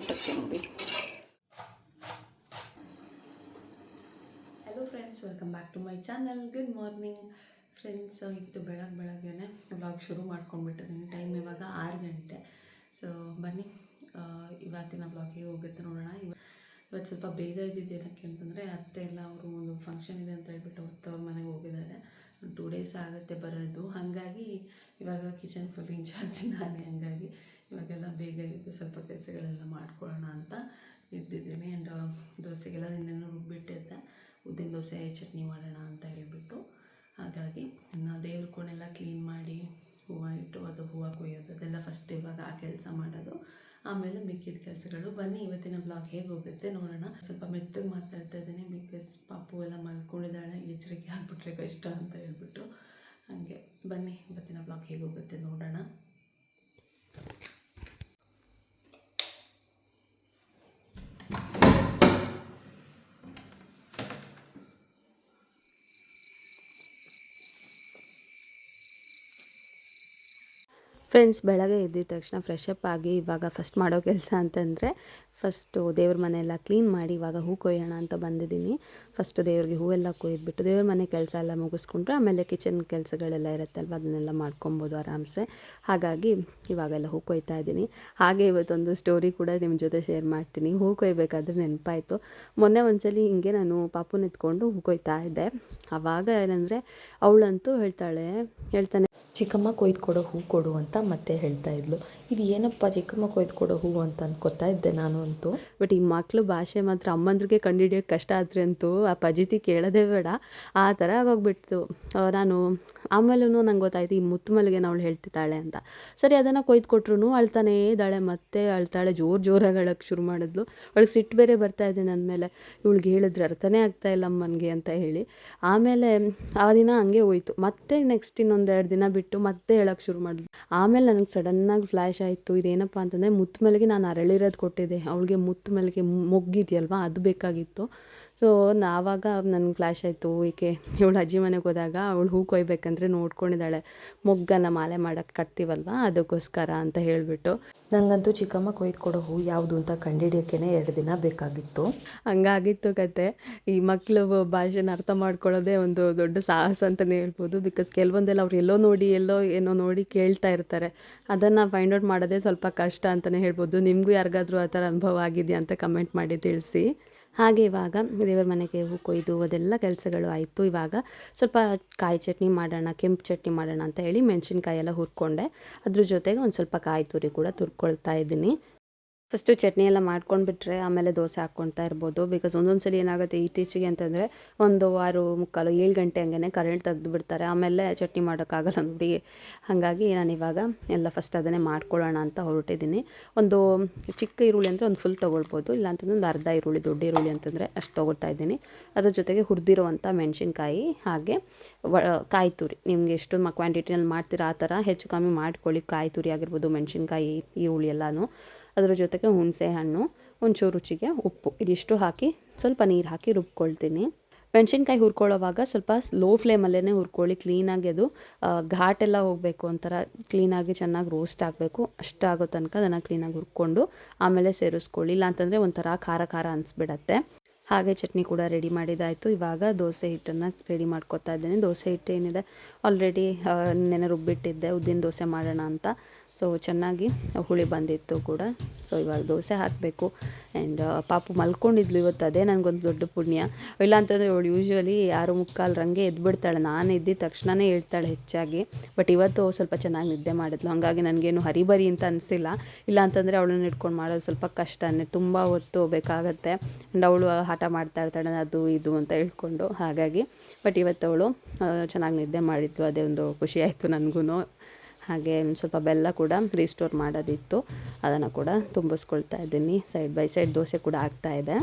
ಊಟಕ್ಕೆ ನೋಡಿ hello friends welcome back to my channel good morning friends ಇತ್ತು ಬೆಳಗ್ಗೆ ಬೆಳಗ್ಗೆನೆ ವ್ಲಾಗ್ ಶುರು ಮಾಡ್ಕೊಂಡ್ಬಿಟ್ಟಿದ್ದೀನಿ. ಟೈಮ್ ಇವಾಗ ಆರು ಗಂಟೆ. ಸೊ ಬನ್ನಿ. ಇವತ್ತಿನ ಬ್ಲಾಗಿಗೆ ಹೇಗೆ ಹೋಗುತ್ತೆ ನೋಡೋಣ. ಇವ ಇವತ್ತು ಸ್ವಲ್ಪ ಬೇಗ ಇದ್ದಿದ್ದು ಏನಕ್ಕೆ ಅಂತಂದರೆ ಅತ್ತೆ ಎಲ್ಲ ಅವರು ಒಂದು ಫಂಕ್ಷನ್ ಇದೆ ಅಂತ ಹೇಳ್ಬಿಟ್ಟು ಅವ್ರ ಮನೆಗೆ ಹೋಗಿದ್ದಾರೆ. ಟೂ ಡೇಸ್ ಆಗುತ್ತೆ ಬರೋದು. ಹಾಗಾಗಿ ಇವಾಗ ಕಿಚನ್ ಫುಲ್ ಇನ್ಚಾರ್ಜ್ ನಾನೇ ಹಂಗಾಗಿ. ಇವಾಗೆಲ್ಲ ಬೇಗ ಇದ್ದು ಸ್ವಲ್ಪ ಕೆಲಸಗಳೆಲ್ಲ ಮಾಡ್ಕೊಳ್ಳೋಣ ಅಂತ ಇದ್ದಿದ್ದೀನಿ ಆ್ಯಂಡ್ ದೋಸೆಗೆಲ್ಲ ನಿನ್ನೆ ರುಬ್ಬಿಟ್ಟಿದ್ದೆ ಉದ್ದಿನ ದೋಸೆ, ಚಟ್ನಿ ಮಾಡೋಣ ಅಂತ ಹೇಳಿಬಿಟ್ಟು. ಹಾಗಾಗಿ ಇನ್ನು ದೇವ್ರ ಕೋಣೆಲ್ಲ ಕ್ಲೀನ್ ಮಾಡಿ ಹೂವು ಇಟ್ಟು ಅದು ಹೂವು ಕೊಯ್ಯೋದು, ಅದೆಲ್ಲ ಫಸ್ಟ್ ಇವಾಗ ಆ ಕೆಲಸ ಮಾಡೋದು. ಆಮೇಲೆ ಮಿಕ್ಕಿದ ಕೆಲಸಗಳು. ಬನ್ನಿ, ಇವತ್ತಿನ ಬ್ಲಾಗ್ ಹೇಗೆ ಹೋಗುತ್ತೆ ನೋಡೋಣ. ಸ್ವಲ್ಪ ಮೆತ್ತಗೆ ಮಾತಾಡ್ತಾ ಇದ್ದೀನಿ ಬಿಕಾಸ್ ಪಾಪು ಎಲ್ಲ ಮಲ್ಕೊಂಡಿದ್ದಾಳೆ, ಎಚ್ಚರಿಕೆ ಆಗಿಬಿಟ್ರೆ ಕಷ್ಟ ಅಂತ ಹೇಳ್ಬಿಟ್ಟು. ಹಾಗೆ, ಬನ್ನಿ, ಇವತ್ತಿನ ಬ್ಲಾಗ್ ಹೇಗೆ ಹೋಗುತ್ತೆ ನೋಡೋಣ. ಫ್ರೆಂಡ್ಸ್ ಬೆಳಗ್ಗೆ ಎದ್ದಿದ ತಕ್ಷಣ ಫ್ರೆಶ್ ಆಗಿ ಇವಾಗ ಫಸ್ಟ್ ಮಾಡೋ ಕೆಲಸ ಅಂತಂದರೆ ಫಸ್ಟು ದೇವ್ರ ಮನೆಯೆಲ್ಲ ಕ್ಲೀನ್ ಮಾಡಿ ಇವಾಗ ಹೂ ಕೊಯ್ಯೋಣ ಅಂತ ಬಂದಿದ್ದೀನಿ. ಫಸ್ಟು ದೇವ್ರಿಗೆ ಹೂವೆಲ್ಲ ಕೊಯ್ದುಬಿಟ್ಟು ದೇವ್ರ ಮನೆ ಕೆಲಸ ಎಲ್ಲ ಮುಗಿಸ್ಕೊಂಡ್ರೆ ಆಮೇಲೆ ಕಿಚನ್ ಕೆಲಸಗಳೆಲ್ಲ ಇರುತ್ತಲ್ವ ಅದನ್ನೆಲ್ಲ ಮಾಡ್ಕೊಬೋದು ಆರಾಮ್ಸೆ. ಹಾಗಾಗಿ ಇವಾಗೆಲ್ಲ ಹೂ ಕೊಯ್ತಾ ಇದ್ದೀನಿ. ಹಾಗೆ ಇವತ್ತೊಂದು ಸ್ಟೋರಿ ಕೂಡ ನಿಮ್ಮ ಜೊತೆ ಶೇರ್ ಮಾಡ್ತೀನಿ. ಹೂ ಕೊಯ್ಬೇಕಾದ್ರೆ ನೆನಪಾಯಿತು. ಮೊನ್ನೆ ಒಂದ್ಸಲಿ ಹಿಂಗೆ ನಾನು ಪಾಪು ಎತ್ಕೊಂಡು ಹೂ ಕೊಯ್ತಾ ಇದ್ದೆ. ಆವಾಗ ಏನಂದರೆ ಅವಳಂತೂ ಹೇಳ್ತಾಳೆ, ಹೇಳ್ತಾನೆ ಚಿಕ್ಕಮ್ಮ ಕೊಯ್ದು ಕೊಡೋ ಹೂ ಕೊಡು ಅಂತ ಮತ್ತೆ ಹೇಳ್ತಾ ಇದ್ಲು. ಇದು ಏನಪ್ಪ ಚಿಕ್ಕಮ್ಮ ಕೊಯ್ದು ಕೊಡೋ ಹೂ ಅಂತ ಅನ್ಕೋತಾ ಇದ್ದೆ ನಾನು ಅಂತೂ. ಬಟ್ ಈ ಮಕ್ಳು ಭಾಷೆ ಮಾತ್ರ ಅಮ್ಮಂದ್ರಿಗೆ ಕಂಡುಹಿಡಿಯೋಕೆ ಕಷ್ಟ ಆದರೆ ಅಂತೂ ಆ ಪಜಿತಿ ಕೇಳೋದೇ ಬೇಡ. ಆ ಥರ ಆಗೋಗ್ಬಿಡ್ತು. ನಾನು ಆಮೇಲೂ ನಂಗೆ ಗೊತ್ತಾಯ್ತು, ಈ ಮುತ್ತು ಅವಳು ಹೇಳ್ತಿದ್ದಾಳೆ ಅಂತ. ಸರಿ, ಅದನ್ನು ಕೊಯ್ದು ಕೊಟ್ರು ಅಳ್ತಾನೇ ಇದ್ದಾಳೆ, ಮತ್ತೆ ಅಳ್ತಾಳೆ, ಜೋರು ಜೋರಾಗಿ ಅಳಕ್ಕೆ ಶುರು ಮಾಡಿದ್ಲು. ಅವಳಿಗೆ ಸಿಟ್ಟು ಬೇರೆ ಬರ್ತಾ ಇದೆ ನನ್ನ ಮೇಲೆ ಇವಳಿಗೆ ಹೇಳಿದ್ರೆ ಅರ್ಥನೇ ಆಗ್ತಾ ಇಲ್ಲ ಅಮ್ಮನಿಗೆ ಅಂತ ಹೇಳಿ. ಆಮೇಲೆ ಆ ದಿನ ಹಂಗೆ ಹೋಯ್ತು. ಮತ್ತೆ ನೆಕ್ಸ್ಟ್ ಇನ್ನೊಂದೆರಡು ದಿನ ಬಿಟ್ಟು ಮತ್ತೆ ಹೇಳಕ್ಕೆ ಶುರು ಮಾಡಿದ್ಲು. ಆಮೇಲೆ ನನಗೆ ಸಡನ್ನಾಗಿ ಫ್ಲ್ಯಾಶ್ ಆಯಿತು. ಇದೇನಪ್ಪ ಅಂತಂದರೆ ಮುತ್ತು ಮಲ್ಲಿಗೆ ನಾನು ಅರಳಿರೋದು ಕೊಟ್ಟಿದ್ದೆ. ಅವಳಿಗೆ ಮುತ್ತು ಮಲ್ಲಿಗೆ ಮೊಗ್ಗಿದೆಯಲ್ವಾ? ಅದು ಬೇಕಾಗಿತ್ತು. ಸೊ ನಾವಾಗ ನನಗೆ ಕ್ಲಾಶ್ ಆಯಿತು. ಈಕೆ ಇವಳು ಅಜ್ಜಿ ಮನೆಗೆ ಹೋದಾಗ ಅವಳು ಹೂ ಕೊಯ್ಬೇಕಂದ್ರೆ ನೋಡ್ಕೊಂಡಿದ್ದಾಳೆ. ಮೊಗ್ಗನ ಮಾಲೆ ಮಾಡೋಕ್ಕೆ ಕಟ್ತೀವಲ್ವ? ಅದಕ್ಕೋಸ್ಕರ ಅಂತ ಹೇಳಿಬಿಟ್ಟು. ನನಗಂತೂ ಚಿಕ್ಕಮ್ಮ ಕೊಯ್ದು ಕೊಡೋ ಹೂ ಯಾವುದು ಅಂತ ಕಂಡುಹಿಡಿಯೋಕೆ ಎರಡು ದಿನ ಬೇಕಾಗಿತ್ತು. ಹಂಗಾಗಿತ್ತು ಕತೆ. ಈ ಮಕ್ಕಳು ಭಾಷೆನ ಅರ್ಥ ಮಾಡ್ಕೊಳ್ಳೋದೇ ಒಂದು ದೊಡ್ಡ ಸಾಹಸ ಅಂತಲೇ ಹೇಳ್ಬೋದು. ಬಿಕಾಸ್ ಕೆಲವೊಂದೆಲ್ಲ ಅವ್ರು ಎಲ್ಲೋ ನೋಡಿ ಎಲ್ಲೋ ಏನೋ ನೋಡಿ ಕೇಳ್ತಾ ಇರ್ತಾರೆ. ಅದನ್ನು ಫೈಂಡ್ ಔಟ್ ಮಾಡೋದೇ ಸ್ವಲ್ಪ ಕಷ್ಟ ಅಂತಲೇ ಹೇಳ್ಬೋದು. ನಿಮಗೂ ಯಾರಿಗಾದರೂ ಆ ಥರ ಅನುಭವ ಆಗಿದೆಯಾ ಅಂತ ಕಮೆಂಟ್ ಮಾಡಿ ತಿಳಿಸಿ. ಹಾಗೆ ಇವಾಗ ದೇವರ ಮನೆಗೆ ಹೂ ಕೊಯ್ದು ಅದೆಲ್ಲ ಕೆಲಸಗಳು ಆಯಿತು. ಇವಾಗ ಸ್ವಲ್ಪ ಕಾಯಿ ಚಟ್ನಿ ಮಾಡೋಣ, ಕೆಂಪು ಚಟ್ನಿ ಮಾಡೋಣ ಅಂತ ಹೇಳಿ ಮೆಣಸಿನ್ಕಾಯಿ ಎಲ್ಲ ಹುರ್ಕೊಂಡೆ. ಅದ್ರ ಜೊತೆಗೆ ಒಂದು ಸ್ವಲ್ಪ ಕಾಯಿ ತುರಿ ಕೂಡ ತುರ್ಕೊಳ್ತಾ ಇದ್ದೀನಿ. ಫಸ್ಟು ಚಟ್ನಿ ಎಲ್ಲ ಮಾಡ್ಕೊಂಡ್ಬಿಟ್ರೆ ಆಮೇಲೆ ದೋಸೆ ಹಾಕ್ಕೊಳ್ತಾ ಇರ್ಬೋದು. ಬಿಕಾಸ್ ಒಂದೊಂದು ಸಲ ಏನಾಗುತ್ತೆ ಇತ್ತೀಚೆಗೆ ಅಂತಂದರೆ ಒಂದು ಆರು ಮುಕ್ಕಾಲು ಏಳು ಗಂಟೆ ಹಂಗೆ ಕರೆಂಟ್ ತೆಗೆದು ಬಿಡ್ತಾರೆ ಆಮೇಲೆ ಚಟ್ನಿ ಮಾಡೋಕ್ಕಾಗಲ್ಲ ನೋಡಿ. ಹಾಗಾಗಿ ನಾನು ಇವಾಗ ಎಲ್ಲ ಫಸ್ಟ್ ಅದನ್ನೇ ಮಾಡ್ಕೊಳ್ಳೋಣ ಅಂತ ಹೊರಟಿದ್ದೀನಿ. ಒಂದು ಚಿಕ್ಕ ಈರುಳ್ಳಿ ಅಂದರೆ ಒಂದು ಫುಲ್ ತೊಗೊಳ್ಬೋದು. ಇಲ್ಲಾಂತಂದ್ರೆ ಒಂದು ಅರ್ಧ ಈರುಳ್ಳಿ, ದೊಡ್ಡ ಈರುಳ್ಳಿ ಅಂತಂದರೆ ಅಷ್ಟು ತೊಗೊಳ್ತಾ ಇದ್ದೀನಿ. ಅದ್ರ ಜೊತೆಗೆ ಹುರಿದಿರುವಂಥ ಮೆಣಸಿನ್ಕಾಯಿ ಹಾಗೆ ವ, ಕಾಯಿ ತುರಿ. ನಿಮ್ಗೆ ಎಷ್ಟು ಕ್ವಾಂಟಿಟಿನಲ್ಲಿ ಮಾಡ್ತೀರಾ ಆ ಥರ ಹೆಚ್ಚು ಕಮ್ಮಿ ಮಾಡ್ಕೊಳ್ಳಿ. ಕಾಯಿ ತುರಿ ಆಗಿರ್ಬೋದು, ಮೆಣಸಿನ್ಕಾಯಿ, ಈರುಳ್ಳಿ ಎಲ್ಲನೂ. ಅದರ ಜೊತೆಗೆ ಹುಣಸೆ ಹಣ್ಣು, ಒಂಚೂರು ರುಚಿಗೆ ಉಪ್ಪು. ಇದಿಷ್ಟು ಹಾಕಿ ಸ್ವಲ್ಪ ನೀರು ಹಾಕಿ ರುಬ್ಕೊಳ್ತೀನಿ. ಮೆಣಸಿನ್ಕಾಯಿ ಹುರ್ಕೊಳ್ಳೋವಾಗ ಸ್ವಲ್ಪ ಸ್ಲೋ ಫ್ಲೇಮಲ್ಲೇ ಹುರ್ಕೊಳ್ಳಿ ಕ್ಲೀನಾಗಿ ಅದು ಘಾಟೆಲ್ಲ ಹೋಗಬೇಕು ಒಂಥರ ಕ್ಲೀನಾಗಿ ಚೆನ್ನಾಗಿ ರೋಸ್ಟ್ ಆಗಬೇಕು. ಅಷ್ಟಾಗೋ ತನಕ ಅದನ್ನು ಕ್ಲೀನಾಗಿ ಹುರ್ಕೊಂಡು ಆಮೇಲೆ ಸೇರಿಸ್ಕೊಳ್ಳಿ. ಇಲ್ಲಾಂತಂದರೆ ಒಂಥರ ಖಾರ ಖಾರ ಅನಿಸ್ಬಿಡತ್ತೆ. ಹಾಗೆ ಚಟ್ನಿ ಕೂಡ ರೆಡಿ ಮಾಡಿದ್ದಾಯಿತು ಇವಾಗ ದೋಸೆ ಹಿಟ್ಟನ್ನು ರೆಡಿ ಮಾಡ್ಕೊತಾ ಇದ್ದೇನೆ. ದೋಸೆ ಹಿಟ್ಟು ಏನಿದೆ? ಆಲ್ರೆಡಿ ನೆನೆ ರುಬ್ಬಿಟ್ಟಿದ್ದೆ. ಉದ್ದಿನ ದೋಸೆ ಮಾಡೋಣ ಅಂತ. ಸೊ ಚೆನ್ನಾಗಿ ಹುಳಿ ಬಂದಿತ್ತು ಕೂಡ. ಸೊ ಇವಾಗ ದೋಸೆ ಹಾಕಬೇಕು. ಆ್ಯಂಡ್ ಪಾಪು ಮಲ್ಕೊಂಡಿದ್ಲು ಇವತ್ತು. ಅದೇ ನನಗೊಂದು ದೊಡ್ಡ ಪುಣ್ಯ. ಇಲ್ಲ ಅಂತಂದರೆ ಅವಳು ಯೂಶ್ವಲಿ ಯಾರು ಮುಕ್ಕಾಲು ರಂಗೆ ಎದ್ಬಿಡ್ತಾಳೆ. ನಾನು ಎದ್ದಿದ ತಕ್ಷಣವೇ ಹೇಳ್ತಾಳೆ ಹೆಚ್ಚಾಗಿ. ಬಟ್ ಇವತ್ತು ಸ್ವಲ್ಪ ಚೆನ್ನಾಗಿ ನಿದ್ದೆ ಮಾಡಿದ್ಲು. ಹಾಗಾಗಿ ನನಗೇನು ಹರಿಬರಿ ಅಂತ ಅನಿಸಿಲ್ಲ. ಇಲ್ಲ ಅಂತಂದರೆ ಅವಳನ್ನ ಇಟ್ಕೊಂಡು ಮಾಡೋದು ಸ್ವಲ್ಪ ಕಷ್ಟನೇ ತುಂಬ ಹೊತ್ತು ಬೇಕಾಗತ್ತೆ. ಆ್ಯಂಡ್ ಅವಳು ಹಠ ಮಾಡ್ತಾ ಇರ್ತಾಳೆ. ಅದು ಇದು ಅಂತ ಹೇಳ್ಕೊಂಡು. ಹಾಗಾಗಿ ಬಟ್ ಇವತ್ತು ಅವಳು ಚೆನ್ನಾಗಿ ನಿದ್ದೆ ಮಾಡಿದ್ಲು. ಅದೇ ಒಂದು ಖುಷಿಯಾಯಿತು ನನಗೂ ಹಾಗೆ ಸ್ವಲ್ಪ ಬೆಲ್ಲ ಕೂಡ ರೀಸ್ಟೋರ್ ಮಾಡೋದಿತ್ತು. ಅದನ್ನು ಕೂಡ ತುಂಬಿಸ್ಕೊಳ್ತಾ ಇದ್ದೀನಿ. ಸೈಡ್ ಬೈ ಸೈಡ್ ದೋಸೆ ಕೂಡ ಆಗ್ತಾ ಇದೆ.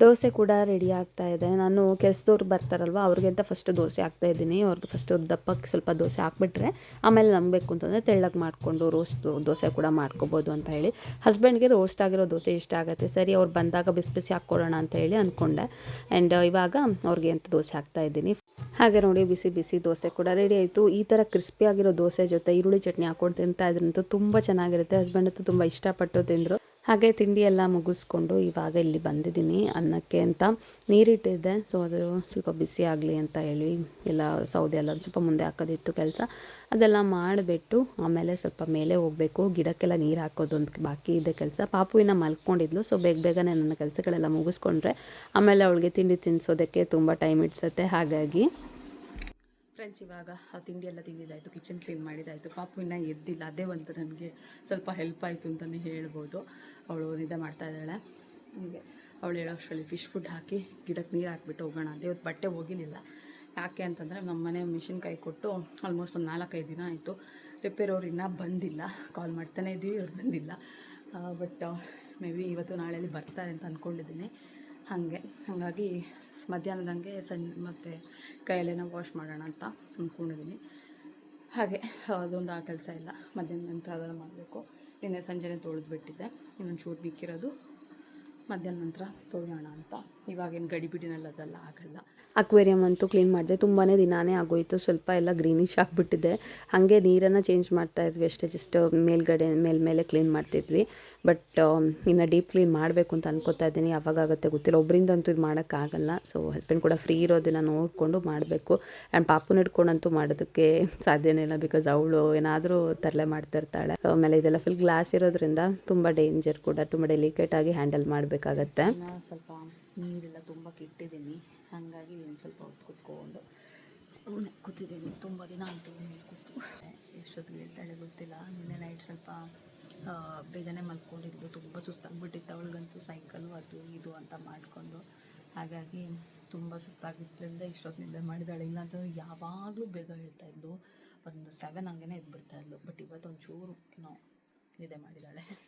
ದೋಸೆ ಕೂಡ ರೆಡಿ ಆಗ್ತಾ ಇದೆ. ನಾನು ಕೆಲಸದವ್ರು ಬರ್ತಾರಲ್ವ, ಅವ್ರಿಗೆ ಅಂತ ಫಸ್ಟ್ ದೋಸೆ ಹಾಕ್ತಾ ಇದ್ದೀನಿ. ಅವ್ರಿಗೆ ಫಸ್ಟ್ ದಪ್ಪಕ್ಕೆ ಸ್ವಲ್ಪ ದೋಸೆ ಹಾಕ್ಬಿಟ್ರೆ, ಆಮೇಲೆ ನಮ್ಗೆ ಬೇಕು ಅಂತಂದರೆ ತೆಳ್ಳಗೆ ಮಾಡಿಕೊಂಡು ರೋಸ್ಟ್ ದೋಸೆ ಕೂಡ ಮಾಡ್ಕೋಬೋದು ಅಂತ ಹೇಳಿ. ಹಸ್ಬೆಂಡ್ಗೆ ರೋಸ್ಟ್ ಆಗಿರೋ ದೋಸೆ ಇಷ್ಟ ಆಗುತ್ತೆ. ಸರಿ, ಅವ್ರು ಬಂದಾಗ ಬಿಸಿ ಬಿಸಿ ಹಾಕ್ಕೊಡೋಣ ಅಂತ ಹೇಳಿ ಅಂದ್ಕೊಂಡೆ ಆ್ಯಂಡ್ ಇವಾಗ ಅವ್ರಿಗೆ ಅಂತ ದೋಸೆ ಹಾಕ್ತಾ ಇದ್ದೀನಿ. ಹಾಗೆ ನೋಡಿ, ಬಿಸಿ ಬಿಸಿ ದೋಸೆ ಕೂಡ ರೆಡಿ ಆಯಿತು. ಈ ಥರ ಕ್ರಿಸ್ಪಿ ಆಗಿರೋ ದೋಸೆ ಜೊತೆ ಈರುಳ್ಳಿ ಚಟ್ನಿ ಹಾಕೊಂಡು ತಿಂತಾ ಇದ್ರಂತೂ ತುಂಬ ಚೆನ್ನಾಗಿರುತ್ತೆ. ಹಸ್ಬೆಂಡ್ ಅಂತೂ ತುಂಬ ಇಷ್ಟಪಟ್ಟು ತಿಂದರು. ಹಾಗೆ ತಿಂಡಿ ಎಲ್ಲ ಮುಗಿಸ್ಕೊಂಡು ಇವಾಗ ಇಲ್ಲಿ ಬಂದಿದ್ದೀನಿ ಅನ್ನಕ್ಕೆ ಅಂತ. ನೀರಿಟ್ಟಿದ್ದೆ ಸೊ ಅದು ಸ್ವಲ್ಪ ಬಿಸಿ ಆಗಲಿ ಅಂತ ಹೇಳಿ ಎಲ್ಲ ಸೌದೆ ಎಲ್ಲ ಸ್ವಲ್ಪ ಮುಂದೆ ಹಾಕೋದಿತ್ತು ಕೆಲಸ. ಅದೆಲ್ಲ ಮಾಡಿಬಿಟ್ಟು ಆಮೇಲೆ ಸ್ವಲ್ಪ ಮೇಲೆ ಹೋಗಬೇಕು. ಗಿಡಕ್ಕೆಲ್ಲ ನೀರು ಹಾಕೋದು ಅಂತ ಬಾಕಿ ಇದೆ ಕೆಲಸ. ಪಾಪುವಿನ ಮಲ್ಕೊಂಡಿದ್ಲು ಸೊ ಬೇಗ ಬೇಗನೆ ನನ್ನ ಕೆಲಸಗಳೆಲ್ಲ ಮುಗಿಸ್ಕೊಂಡ್ರೆ ಆಮೇಲೆ ಅವಳಿಗೆ ತಿಂಡಿ ತಿನ್ನಿಸೋದಕ್ಕೆ ತುಂಬ ಟೈಮ್ ಇಡ್ಸತ್ತೆ ಹಾಗಾಗಿ ಫ್ರೆಂಡ್ಸ್ ಇವಾಗ ಆ ತಿಂಡಿ ಎಲ್ಲ ತಿಂದಿದ್ದಾಯಿತು ಕಿಚನ್ ಕ್ಲೀನ್ ಮಾಡಿದ್ದಾಯಿತು. ಪಾಪು ಇನ್ನೂ ಎದ್ದಿಲ್ಲ, ಅದೇ ಒಂದು ನನಗೆ ಸ್ವಲ್ಪ ಹೆಲ್ಪ್ ಆಯಿತು ಅಂತಲೇ ಹೇಳ್ಬೋದು. ಅವಳು ನಿದ್ದೆ ಮಾಡ್ತಾ ಇದ್ದಾಳೆ. ಹೀಗೆ. ಅವಳು ಹೇಳೋಷ್ಟರಲ್ಲಿ ಫಿಶ್ ಫುಡ್ ಹಾಕಿ ಗಿಡಕ್ಕೆ ನೀರು ಹಾಕಿಬಿಟ್ಟು ಹೋಗೋಣ ಅಂತ. ಇವತ್ತು ಬಟ್ಟೆ ಹೋಗಿಲಿಲ್ಲ ಯಾಕೆ ಅಂತಂದರೆ ನಮ್ಮ ಮನೆ ಕೈ ಕೊಟ್ಟು ಆಲ್ಮೋಸ್ಟ್ ಒಂದು ನಾಲ್ಕೈದು ದಿನ ಆಯಿತು. ರಿಪೇರ್ ಅವ್ರು ಇನ್ನೂ ಬಂದಿಲ್ಲ. ಕಾಲ್ ಮಾಡ್ತಾನೆ ಇದ್ದೀವಿ ಅವ್ರು ಬಂದಿಲ್ಲ. ಬಟ್ ಮೇ ಬಿ ಇವತ್ತು ನಾಳೆಯಲ್ಲಿ ಬರ್ತಾರೆ ಅಂತ ಅಂದ್ಕೊಂಡಿದ್ದೀನಿ ಹಾಗೆ. ಹಾಗಾಗಿ ಮಧ್ಯಾಹ್ನದಂಗೆ ಸಂಜೆ ಮತ್ತು ಕೈಯಲ್ಲೇನೋ ವಾಶ್ ಮಾಡೋಣ ಅಂತ ಅಂದ್ಕೊಂಡಿದ್ದೀನಿ ಹಾಗೆ, ಅದೊಂದು ಆ ಕೆಲಸ ಇಲ್ಲ. ಮಧ್ಯಾಹ್ನ ನಂತರ ಅದೆಲ್ಲ ಮಾಡಬೇಕು. ನಿನ್ನೆ ಸಂಜೆನೇ ತೊಳೆದು ಬಿಟ್ಟಿದ್ದೆ ಇನ್ನೊಂದು ಚೂರು ಬಿಕ್ಕಿರೋದು ಮಧ್ಯಾಹ್ನ ನಂತರ ತೊಳೆಯೋಣ ಅಂತ. ಇವಾಗೇನು ಗಡಿಬಿಡಿನಲ್ಲಿ ಅದೆಲ್ಲ ಆಗಲ್ಲ. ಅಕ್ವೇರಿಯಮ್ ಅಂತೂ ಕ್ಲೀನ್ ಮಾಡಿದೆ. ತುಂಬಾ ದಿನಾನೇ ಆಗೋಯಿತು. ಸ್ವಲ್ಪ ಎಲ್ಲ ಗ್ರೀನಿಶ್ ಆಗಿಬಿಟ್ಟಿದೆ. ಹಾಗೆ ನೀರನ್ನು ಚೇಂಜ್ ಮಾಡ್ತಾ ಇದ್ವಿ ಅಷ್ಟೇ. ಜಸ್ಟ್ ಮೇಲ್ಗಡೆ ಮೇಲ್ಮೇಲೆ ಕ್ಲೀನ್ ಮಾಡ್ತಿದ್ವಿ. ಬಟ್ ಇನ್ನು ಡೀಪ್ ಕ್ಲೀನ್ ಮಾಡಬೇಕು ಅಂತ ಅನ್ಕೋತಾ ಇದ್ದೀನಿ. ಯಾವಾಗಾಗುತ್ತೆ ಗೊತ್ತಿಲ್ಲ. ಒಬ್ಬರಿಂದ ಅಂತೂ ಇದು ಮಾಡೋಕ್ಕಾಗಲ್ಲ ಸೊ ಹಸ್ಬೆಂಡ್ ಕೂಡ ಫ್ರೀ ಇರೋದನ್ನ ನೋಡಿಕೊಂಡು ಮಾಡಬೇಕು. ಆ್ಯಂಡ್ ಪಾಪು ಹಿಡ್ಕೊಂಡಂತೂ ಮಾಡೋದಕ್ಕೆ ಸಾಧ್ಯನೇ ಇಲ್ಲ ಬಿಕಾಸ್ ಅವಳು ಏನಾದರೂ ತರಲೆ ಮಾಡ್ತಾ ಇರ್ತಾಳೆ. ಆಮೇಲೆ ಇದೆಲ್ಲ ಫುಲ್ ಗ್ಲಾಸ್ ಇರೋದ್ರಿಂದ ತುಂಬ ಡೇಂಜರ್ ಕೂಡ. ತುಂಬ ಡೆಲಿಕೇಟ್ ಆಗಿ ಹ್ಯಾಂಡಲ್ ಮಾಡಬೇಕಾಗತ್ತೆ. ಸ್ವಲ್ಪ ನೀರೆಲ್ಲ ತುಂಬ ಕೆಟ್ಟಿದ್ದೀನಿ. ಹಾಗಾಗಿ ಒಂದು ಸ್ವಲ್ಪ ಹೊತ್ತು ಕುತ್ಕೊಂಡು. ಸುಮ್ಮನೆ ಕೂತಿದ್ದೀನಿ, ತುಂಬ ದಿನ ಆಯಿತು ಮೇಲೆ ಕೂತು. ಎಷ್ಟೊತ್ತಿಗೆ ಹೇಳ್ತಾಳೆ ಗೊತ್ತಿಲ್ಲ, ನಿನ್ನೆ ನೈಟ್ ಸ್ವಲ್ಪ ಬೇಗನೆ ಮಲ್ಕೊಂಡಿದ್ದು ತುಂಬ ಸುಸ್ತಾಗ್ಬಿಟ್ಟಿತ್ತು. ಅವಳಿಗಂತೂ ಸೈಕಲು ಅದು ಇದು ಅಂತ ಮಾಡಿಕೊಂಡು. ಹಾಗಾಗಿ ತುಂಬ ಸುಸ್ತಾಗಿದ್ದರಿಂದ ಇಷ್ಟೊತ್ತು ನಿದ್ದೆ ಮಾಡಿದಾಳೆ. ಇಲ್ಲಾಂತಂದ್ರೆ ಯಾವಾಗಲೂ ಬೇಗ ಹೇಳ್ತಾ ಇದ್ದು ಒಂದು ಸೆವೆನ್ ಹಂಗೆ ಎದ್ಬಿಡ್ತಾ ಇದ್ಲು. ಬಟ್ ಇವತ್ತು ಒಂಚೂರು ಏನೋ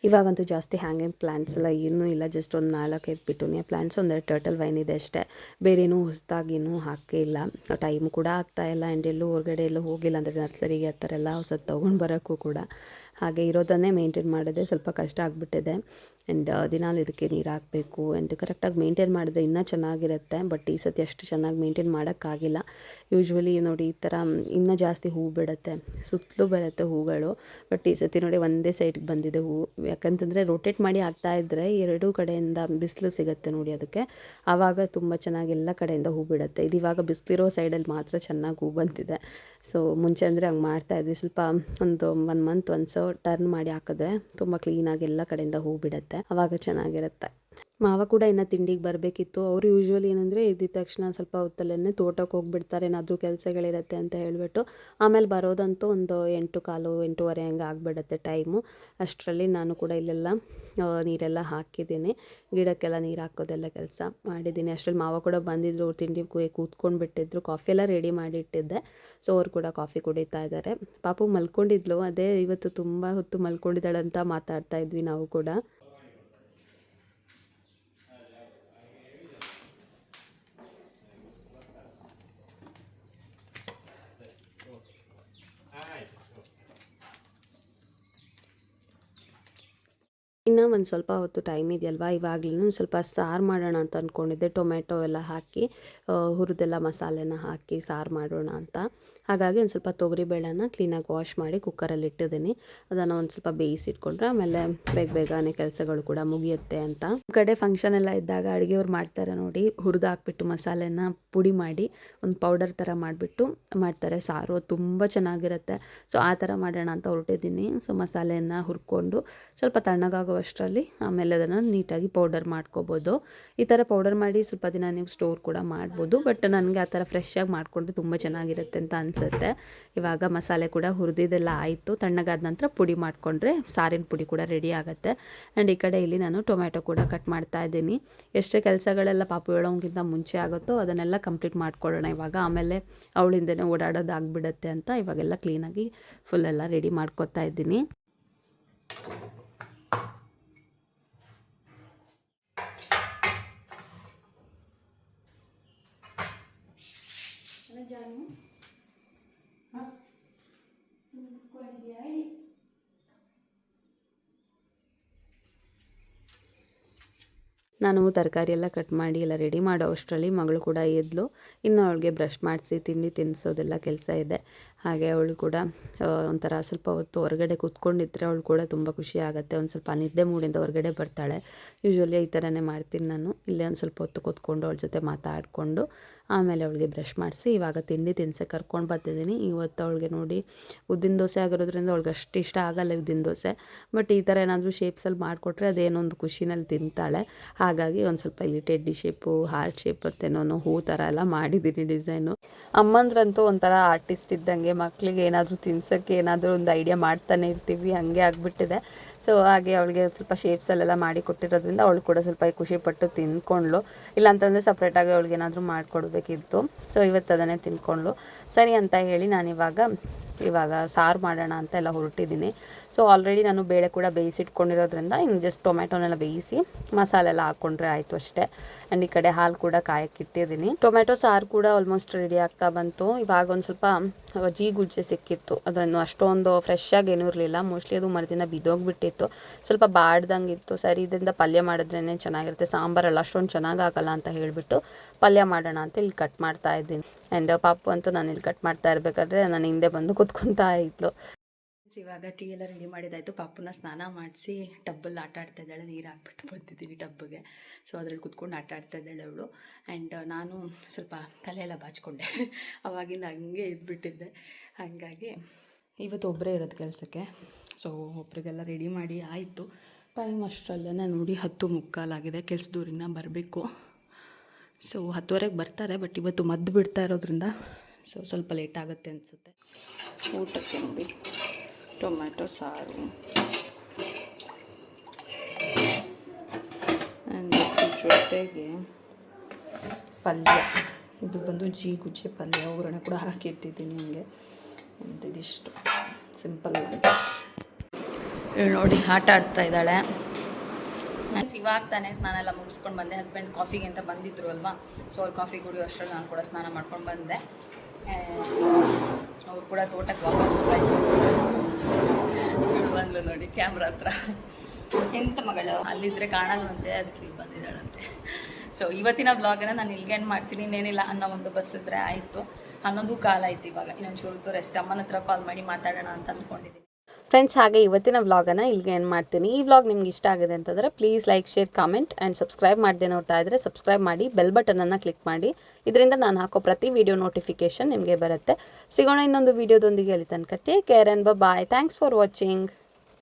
ಇವಾಗಂತೂ ಜಾಸ್ತಿ ಹ್ಯಾಂಗಿಂಗ್ ಪ್ಲಾಂಟ್ಸ್ ಎಲ್ಲ ಏನೂ ಇಲ್ಲ ಜಸ್ಟ್ ಒಂದು ನಾಲ್ಕೈದು ಪಿಟೂನಿಯ ಪ್ಲಾಂಟ್ಸ್ ಒಂದೆರಡು ಟರ್ಟಲ್ ವೈನ್ ಇದೆ ಅಷ್ಟೇ. ಬೇರೇನೂ ಹೊಸದಾಗಿನೂ ಹಾಕಿಲ್ಲ ಟೈಮ್ ಕೂಡ ಆಗ್ತಾ ಇಲ್ಲ ಆ್ಯಂಡ್ ಎಲ್ಲೂ ಹೊರಗಡೆ ಎಲ್ಲೂ ಹೋಗಿಲ್ಲ ಅಂದರೆ ನರ್ಸರಿಗೆ ಆ ಥರ ಎಲ್ಲ ಹೊಸದು ತೊಗೊಂಡು ಬರೋಕ್ಕೂ ಕೂಡ. ಹಾಗೆ ಇರೋದನ್ನೇ ಮೇಂಟೈನ್ ಮಾಡೋದೇ ಸ್ವಲ್ಪ ಕಷ್ಟ ಆಗಿಬಿಟ್ಟಿದೆ. ಆ್ಯಂಡ್ ದಿನಾಲು ಇದಕ್ಕೆ ನೀರು ಹಾಕಬೇಕು ಆ್ಯಂಡ್ ಕರೆಕ್ಟಾಗಿ ಮೇಂಟೈನ್ ಮಾಡಿದ್ರೆ ಇನ್ನೂ ಚೆನ್ನಾಗಿರುತ್ತೆ. ಬಟ್ ಈ ಸತಿ ಅಷ್ಟು ಚೆನ್ನಾಗಿ ಮೇಂಟೈನ್ ಮಾಡೋಕ್ಕಾಗಿಲ್ಲ. ಯೂಶ್ವಲಿ ನೋಡಿ ಈ ಥರ ಇನ್ನೂ ಜಾಸ್ತಿ ಹೂ ಬಿಡುತ್ತೆ. ಸುತ್ತಲೂ ಬರುತ್ತೆ ಹೂಗಳು. ಬಟ್ ಈ ಸತಿ ನೋಡಿ ಒಂದೇ ಸೈಡ್ಗೆ ಬಂದಿದೆ ಹೂವು ಯಾಕಂತಂದರೆ ರೊಟೇಟ್ ಮಾಡಿ ಹಾಕ್ತಾ ಇದ್ದರೆ ಎರಡೂ ಕಡೆಯಿಂದ ಬಿಸಿಲು ಸಿಗುತ್ತೆ ನೋಡಿ ಅದಕ್ಕೆ. ಆವಾಗ ತುಂಬ ಚೆನ್ನಾಗಿ ಎಲ್ಲ ಕಡೆಯಿಂದ ಹೂ ಬಿಡುತ್ತೆ. ಇದು ಇವಾಗ ಬಿಸಿಲಿರೋ ಸೈಡಲ್ಲಿ ಮಾತ್ರ ಚೆನ್ನಾಗಿ ಹೂ ಬಂತಿದೆ ಸೊ ಮುಂಚೆ ಅಂದರೆ ಹಂಗೆ ಮಾಡ್ತಾಯಿದ್ವಿ ಸ್ವಲ್ಪ ಒಂದು ಒನ್ ಮಂತ್ ಒನ್ಸು ಟರ್ನ್ ಮಾಡಿ ಹಾಕಿದ್ರೆ ತುಂಬ ಕ್ಲೀನಾಗಿ ಎಲ್ಲ ಕಡೆಯಿಂದ ಹೂ ಬಿಡುತ್ತೆ. ಅವಾಗ ಚೆನ್ನಾಗಿರುತ್ತೆ. ಮಾವ ಕೂಡ ಇನ್ನು ತಿಂಡಿಗೆ ಬರಬೇಕಿತ್ತು. ಅವರು ಯೂಶ್ವಲಿ ಏನಂದರೆ ಇದ್ದಿದ ತಕ್ಷಣ ಸ್ವಲ್ಪ ಹೊತ್ತಲ್ಲೇ ತೋಟಕ್ಕೆ ಹೋಗ್ಬಿಡ್ತಾರೆ, ಏನಾದರೂ ಕೆಲಸಗಳಿರುತ್ತೆ ಅಂತ ಹೇಳಿಬಿಟ್ಟು. ಆಮೇಲೆ ಬರೋದಂತೂ ಒಂದು ಎಂಟು ಕಾಲು, ಎಂಟೂವರೆ ಹಂಗೆ ಆಗಿಬಿಡುತ್ತೆ ಟೈಮು. ಅಷ್ಟರಲ್ಲಿ ನಾನು ಕೂಡ ಇಲ್ಲೆಲ್ಲ ನೀರೆಲ್ಲ ಹಾಕಿದ್ದೀನಿ. ಗಿಡಕ್ಕೆಲ್ಲ ನೀರು ಹಾಕೋದೆಲ್ಲ ಕೆಲಸ ಮಾಡಿದ್ದೀನಿ. ಅಷ್ಟರಲ್ಲಿ ಮಾವ ಕೂಡ ಬಂದಿದ್ರು, ಅವ್ರು ತಿಂಡಿ ಕೂತ್ಕೊಂಡು ಬಿಟ್ಟಿದ್ರು ಕಾಫಿ ಎಲ್ಲ ರೆಡಿ ಮಾಡಿ ಇಟ್ಟಿದ್ದೆ ಸೊ, ಅವ್ರು ಕೂಡ ಕಾಫಿ ಕುಡಿತಾ ಇದ್ದಾರೆ ಪಾಪು ಮಲ್ಕೊಂಡಿದ್ಲು, ಅದೇ ಇವತ್ತು ತುಂಬ ಹೊತ್ತು ಮಲ್ಕೊಂಡಿದ್ದಾಳೆ ಅಂತ ಮಾತಾಡ್ತಾ ಇದ್ವಿ ನಾವು ಕೂಡ. ಇನ್ನು ಒಂದು ಸ್ವಲ್ಪ ಹೊತ್ತು ಟೈಮ್ ಇದೆಯಲ್ವಾ? ಇವಾಗಲೂ ಸ್ವಲ್ಪ ಸಾರು ಮಾಡೋಣ ಅಂತ ಅಂದ್ಕೊಂಡಿದ್ದೆ ಟೊಮೆಟೊ ಎಲ್ಲ ಹಾಕಿ ಹುರಿದೆಲ್ಲ ಮಸಾಲೆನ ಹಾಕಿ ಸಾರು ಮಾಡೋಣ ಅಂತ. ಹಾಗಾಗಿ ಒಂದು ಸ್ವಲ್ಪ ತೊಗರಿಬೇಳೆನ ಕ್ಲೀನಾಗಿ ವಾಶ್ ಮಾಡಿ ಕುಕ್ಕರಲ್ಲಿ ಇಟ್ಟಿದ್ದೀನಿ. ಅದನ್ನು ಒಂದು ಸ್ವಲ್ಪ ಬೇಯಿಸಿಟ್ಕೊಂಡ್ರೆ ಆಮೇಲೆ ಬೇಗ ಬೇಗನೆ ಕೆಲಸಗಳು ಕೂಡ ಮುಗಿಯುತ್ತೆ ಅಂತ. ಕಡೆ ಫಂಕ್ಷನ್ ಎಲ್ಲ ಇದ್ದಾಗ ಅಡುಗೆಯವ್ರು ಮಾಡ್ತಾರೆ ನೋಡಿ. ಹುರಿದು ಹಾಕ್ಬಿಟ್ಟು ಮಸಾಲೆನ ಪುಡಿ ಮಾಡಿ ಒಂದು ಪೌಡರ್ ಥರ ಮಾಡಿಬಿಟ್ಟು ಮಾಡ್ತಾರೆ. ಸಾರು ತುಂಬ ಚೆನ್ನಾಗಿರುತ್ತೆ. ಸೊ ಆ ಥರ ಮಾಡೋಣ ಅಂತ ಹೊರಟಿದ್ದೀನಿ. ಸೊ ಮಸಾಲೆಯನ್ನು ಹುರ್ಕೊಂಡು ಸ್ವಲ್ಪ ತಣ್ಣಗಾಗುವಷ್ಟರಲ್ಲಿ ಆಮೇಲೆ ಅದನ್ನು ನೀಟಾಗಿ ಪೌಡರ್ ಮಾಡ್ಕೋಬೋದು. ಈ ಥರ ಪೌಡರ್ ಮಾಡಿ ಸ್ವಲ್ಪ ದಿನ ನೀವು ಸ್ಟೋರ್ ಕೂಡ ಮಾಡ್ಬೋದು ಬಟ್ ನನಗೆ ಆ ಥರ ಫ್ರೆಶ್ಶಾಗಿ ಮಾಡಿಕೊಂಡ್ರೆ ತುಂಬ ಚೆನ್ನಾಗಿರುತ್ತೆ ಅಂತ ಅನಿಸುತ್ತೆ. ಇವಾಗ ಮಸಾಲೆ ಕೂಡ ಹುರಿದಿದ್ದೆಲ್ಲ ಆಯಿತು. ತಣ್ಣಗಾದ ನಂತರ ಪುಡಿ ಮಾಡಿಕೊಂಡ್ರೆ ಸಾರಿನ ಪುಡಿ ಕೂಡ ರೆಡಿ ಆಗುತ್ತೆ. ಆ್ಯಂಡ್ ಈ ಕಡೆ ಇಲ್ಲಿ ನಾನು ಟೊಮ್ಯಾಟೊ ಕೂಡ ಕಟ್ ಮಾಡ್ತಾ ಇದ್ದೀನಿ. ಎಷ್ಟೇ ಕೆಲಸಗಳೆಲ್ಲ ಪಾಪು ಹೇಳೋಂಗಿಂತ ಮುಂಚೆ ಆಗುತ್ತೋ ಅದನ್ನೆಲ್ಲ ಕಂಪ್ಲೀಟ್ ಮಾಡ್ಕೊಳ್ಳೋಣ ಇವಾಗ. ಆಮೇಲೆ ಅವಳಿಂದನೇ ಓಡಾಡೋದಾಗ್ಬಿಡತ್ತೆ ಅಂತ ಇವಾಗೆಲ್ಲ ಕ್ಲೀನಾಗಿ ಫುಲ್ಲೆಲ್ಲ ರೆಡಿ ಮಾಡ್ಕೊತಾ ಇದ್ದೀನಿ. ನಾನು ತರಕಾರಿ ಎಲ್ಲ ಕಟ್ ಮಾಡಿ ಎಲ್ಲ ರೆಡಿ ಮಾಡೋ ಅಷ್ಟರಲ್ಲಿ ಮಗಳು ಕೂಡ ಎದ್ಲು. ಇನ್ನು ಅವಳಿಗೆ ಬ್ರಷ್ ಮಾಡಿಸಿ, ತಿಂಡಿ ತಿನ್ನಿಸೋದೆಲ್ಲ ಕೆಲಸ ಇದೆ. ಹಾಗೆ ಅವಳು ಕೂಡ ಒಂಥರ ಸ್ವಲ್ಪ ಹೊತ್ತು ಹೊರಗಡೆ ಕೂತ್ಕೊಂಡಿದ್ರೆ ಅವಳು ಕೂಡ ತುಂಬ ಖುಷಿ ಆಗುತ್ತೆ. ಒಂದು ಸ್ವಲ್ಪ ನಿದ್ದೆ ಮೂಡಿಂದ ಹೊರಗಡೆ ಬರ್ತಾಳೆ. ಯೂಶ್ವಲಿ ಈ ಥರನೇ ಮಾಡ್ತೀನಿ ನಾನು. ಇಲ್ಲೇ ಒಂದು ಸ್ವಲ್ಪ ಹೊತ್ತು ಕೂತ್ಕೊಂಡು ಅವಳ ಜೊತೆ ಮಾತಾಡಿಕೊಂಡು ಆಮೇಲೆ ಅವಳಿಗೆ ಬ್ರಷ್ ಮಾಡಿಸಿ ಇವಾಗ ತಿಂಡಿ ತಿನ್ಸೆ ಕರ್ಕೊಂಡು ಬರ್ತಿದ್ದೀನಿ. ಇವತ್ತು ಅವಳಿಗೆ ನೋಡಿ ಉದ್ದಿನ ದೋಸೆ ಆಗಿರೋದ್ರಿಂದ ಅವಳಿಗೆ ಅಷ್ಟು ಇಷ್ಟ ಆಗಲ್ಲ ಉದ್ದಿನ ದೋಸೆ. ಬಟ್ ಈ ಥರ ಏನಾದರೂ ಶೇಪ್ಸಲ್ಲಿ ಮಾಡಿಕೊಟ್ರೆ ಅದೇನೊಂದು ಖುಷಿನಲ್ಲಿ ತಿಂತಾಳೆ. ಹಾಗಾಗಿ ಒಂದು ಸ್ವಲ್ಪ ಇಲ್ಲಿ ಟೆಡ್ಡಿ ಶೇಪು ಹಾರ್ಟ್ ಶೇಪ್ ಅಂತೇನೋ ಹೂ ಥರ ಎಲ್ಲ ಮಾಡಿದ್ದೀನಿ ಡಿಸೈನು ಅಮ್ಮಂದ್ರಂತೂ ಒಂಥರ ಆರ್ಟಿಸ್ಟ್ ಇದ್ದಂಗೆ ಮಕ್ಕಳಿಗೆ ಏನಾದರೂ ತಿನ್ಸೋಕ್ಕೆ ಏನಾದರೂ ಒಂದು ಐಡಿಯಾ ಮಾಡ್ತಾನೆ ಇರ್ತೀವಿ, ಹಾಗೆ ಆಗಿಬಿಟ್ಟಿದೆ. ಸೊ ಹಾಗೆ ಅವಳಿಗೆ ಸ್ವಲ್ಪ ಶೇಪ್ಸಲ್ಲೆಲ್ಲ ಮಾಡಿ ಕೊಟ್ಟಿರೋದ್ರಿಂದ ಅವಳು ಕೂಡ ಸ್ವಲ್ಪ ಖುಷಿಪಟ್ಟು ತಿಂದ್ಕೊಂಡ್ಳು ಇಲ್ಲಾಂತಂದರೆ ಸಪ್ರೇಟಾಗಿ ಅವಳಿಗೆ ಏನಾದರೂ ಮಾಡಿಕೊಡ್ಬೇಕಿತ್ತು. ಸೊ ಇವತ್ತು ಅದನ್ನೇ ತಿಂದ್ಕೊಂಡ್ಳು ಸರಿ ಅಂತ ಹೇಳಿ ನಾನಿವಾಗ, ಇವಾಗ ಸಾರು ಮಾಡೋಣ ಅಂತ ಎಲ್ಲ ಹೊರಟಿದ್ದೀನಿ. ಸೊ ಆಲ್ರೆಡಿ ನಾನು ಬೇಳೆ ಕೂಡ ಬೇಯಿಸಿಟ್ಕೊಂಡಿರೋದ್ರಿಂದ ಇನ್ನು ಜಸ್ಟ್ ಟೊಮೆಟೊನೆಲ್ಲ ಬೇಯಿಸಿ ಮಸಾಲೆ ಎಲ್ಲ ಹಾಕ್ಕೊಂಡ್ರೆ ಆಯಿತು ಅಷ್ಟೇ. ಆ್ಯಂಡ್ ಈ ಕಡೆ ಹಾಲು ಕೂಡ ಕಾಯಕ್ಕೆ ಇಟ್ಟಿದ್ದೀನಿ. ಟೊಮೆಟೊ ಸಾರು ಕೂಡ ಆಲ್ಮೋಸ್ಟ್ ರೆಡಿ ಆಗ್ತಾ ಬಂತು. ಇವಾಗ ಒಂದು ಸ್ವಲ್ಪ ಜೀಗುಜ್ಜೆ ಸಿಕ್ಕಿತ್ತು. ಅದನ್ನು ಅಷ್ಟೊಂದು ಫ್ರೆಶ್ ಆಗಿ ಏನೂ ಇರಲಿಲ್ಲ. ಮೋಸ್ಟ್ಲಿ ಅದು ಮರದಿಂದ ಬಿದ್ದೋಗ್ಬಿಟ್ಟಿತ್ತು. ಸ್ವಲ್ಪ ಬಾಡ್ದಂಗೆ ಇತ್ತು ಸರಿ, ಇದರಿಂದ ಪಲ್ಯ ಮಾಡಿದ್ರೇ ಚೆನ್ನಾಗಿರುತ್ತೆ. ಸಾಂಬಾರೆಲ್ಲ ಅಷ್ಟೊಂದು ಚೆನ್ನಾಗಿ ಆಗಲ್ಲ ಅಂತ ಹೇಳಿಬಿಟ್ಟು ಪಲ್ಯ ಮಾಡೋಣ ಅಂತ ಇಲ್ಲಿ ಕಟ್ ಮಾಡ್ತಾ ಇದ್ದೀನಿ. ಆ್ಯಂಡ್ ಪಾಪು ಅಂತೂ ನಾನು ಇಲ್ಲಿ ಕಟ್ ಮಾಡ್ತಾ ಇರಬೇಕಾದ್ರೆ ನಾನು ಹಿಂದೆ ಬಂದು ಕೂತ್ಕೊತಾ ಇದ್ಲು. ಇವಾಗ ಟೀ ಎಲ್ಲ ರೆಡಿ ಮಾಡಿದಾಯಿತು ಪಾಪುನ ಸ್ನಾನ ಮಾಡಿಸಿ ಟಬ್ಬಲ್ಲಿ ಆಟ ಆಡ್ತಾ ಇದ್ದಾಳೆ. ನೀರು ಹಾಕ್ಬಿಟ್ಟು ಬಂದಿದ್ದೀನಿ ಟಬ್ಬಿಗೆ ಸೊ ಅದರಲ್ಲಿ ಕುತ್ಕೊಂಡು ಆಟ ಆಡ್ತಾ ಇದ್ದಾಳೆ ಅವಳು. ಆ್ಯಂಡ್ ನಾನು ಸ್ವಲ್ಪ ತಲೆ ಎಲ್ಲ ಬಾಚ್ಕೊಂಡೆ. ಅವಾಗಿಂದ ಹಂಗೆ ಇದ್ಬಿಟ್ಟಿದ್ದೆ. ಹಾಗಾಗಿ ಇವತ್ತು ಒಬ್ಬರೇ ಇರೋದು ಕೆಲಸಕ್ಕೆ. ಸೊ ಒಬ್ರಿಗೆಲ್ಲ ರೆಡಿ ಮಾಡಿ ಆಯಿತು. ಟೈಮ್ ಅಷ್ಟರಲ್ಲೇ ನೋಡಿ ಹತ್ತು ಮುಕ್ಕಾಲಾಗಿದೆ ಕೆಲಸದೂರಿಂದ ಬರಬೇಕು. ಸೊ ಹತ್ತುವರೆಗೆ ಬರ್ತಾರೆ ಬಟ್ ಇವತ್ತು ಮದ್ದು ಬಿಡ್ತಾ ಇರೋದ್ರಿಂದ ಸೊ ಸ್ವಲ್ಪ ಲೇಟ್ ಆಗುತ್ತೆ ಅನಿಸುತ್ತೆ. ಊಟಕ್ಕೆ ನೋಡಿ. ಟೊಮ್ಯಾಟೊ, ಸಾರು. ಆ್ಯಂಡ್ ಜೊತೆಗೆ ಪಲ್ಯ. ಇದು ಬಂದು ಜೀ ಗುಜ್ಜೆ ಪಲ್ಯ. ಒಗ್ಗರಣೆ ಕೂಡ ಹಾಕಿಟ್ಟಿದ್ದೀನಿ ನನಗೆ ಇದಿಷ್ಟು ಸಿಂಪಲ್ ನೋಡಿ, ಆಟ ಆಡ್ತಾ ಇದ್ದಾಳೆ. ನಾನು ಇವಾಗ ತಾನೇ ಸ್ನಾನ ಎಲ್ಲ ಮುಗಿಸ್ಕೊಂಡು ಬಂದೆ. ಹಸ್ಬೆಂಡ್ ಕಾಫಿಗೆ ಅಂತ ಬಂದಿದ್ರು ಅಲ್ವಾ? ಸೊ ಅವ್ರು ಕಾಫಿ ಕುಡಿಯೋ ಅಷ್ಟರಲ್ಲಿ ನಾನು ಕೂಡ ಸ್ನಾನ ಮಾಡ್ಕೊಂಡು ಬಂದೆ. ಅವ್ರು ಕೂಡ ತೋಟಕ್ಕೆ ವಾಪಸ್ ಹೋಗಾಯ್ತು ಬಂದ್ಲು ನೋಡಿ ಕ್ಯಾಮ್ರಾ ಹತ್ರ. ಎಂತ ಮಗಳು? ಅಲ್ಲಿದ್ರೆ ಕಾಣಲ್ವಂತೆ, ಅದಕ್ಕೆ ಇಲ್ಲಿ ಬಂದಿದ್ದಾಳಂತೆ. ಸೊ ಇವತ್ತಿನ ವ್ಲಾಗನ್ನು ನಾನು ಇಲ್ಲಿಗೆ ಮಾಡ್ತೀನಿ. ಇನ್ನೇನಿಲ್ಲ, ಅನ್ನೋ ಒಂದು ಬಸ್ ಇದ್ರೆ ಆಯಿತು. ಹನ್ನೊಂದು ಕಾಲ ಆಯ್ತು ಇವಾಗ. ಇನ್ನೊಂದು ಚೂರು ರೆಸ್ಟ್ ಅಮ್ಮನ ಹತ್ರ ಕಾಲ್ ಮಾಡಿ ಮಾತಾಡೋಣ ಅಂತ ಅಂದ್ಕೊಂಡಿದ್ದೀನಿ. ಫ್ರೆಂಡ್ಸ್, ಹಾಗೆ ಇವತ್ತಿನ ವ್ಲಾಗನ್ನು ಇಲ್ಲಿಗೆ ಎಂಡ್ ಮಾಡ್ತೀನಿ. ಈ ವ್ಲಾಗ್ ನಿಮ್ಗೆ ಇಷ್ಟ ಆಗಿದೆ ಅಂತಂದರೆ please like share comment and subscribe ಮಾಡದೆ ನೋಡ್ತಾ ಇದ್ದರೆ ಸಬ್ಸ್ಕ್ರೈಬ್ ಮಾಡಿ ಬೆಲ್ ಬಟನನ್ನು ಕ್ಲಿಕ್ ಮಾಡಿ. ಇದರಿಂದ ನಾನು ಹಾಕೋ ಪ್ರತಿ ವಿಡಿಯೋ ನೋಟಿಫಿಕೇಷನ್ ನಿಮಗೆ ಬರುತ್ತೆ. ಸಿಗೋಣ ಇನ್ನೊಂದು ವಿಡಿಯೋದೊಂದಿಗೆ ಅಲ್ಲಿ ತನಕ. Take care and bye thanks for watching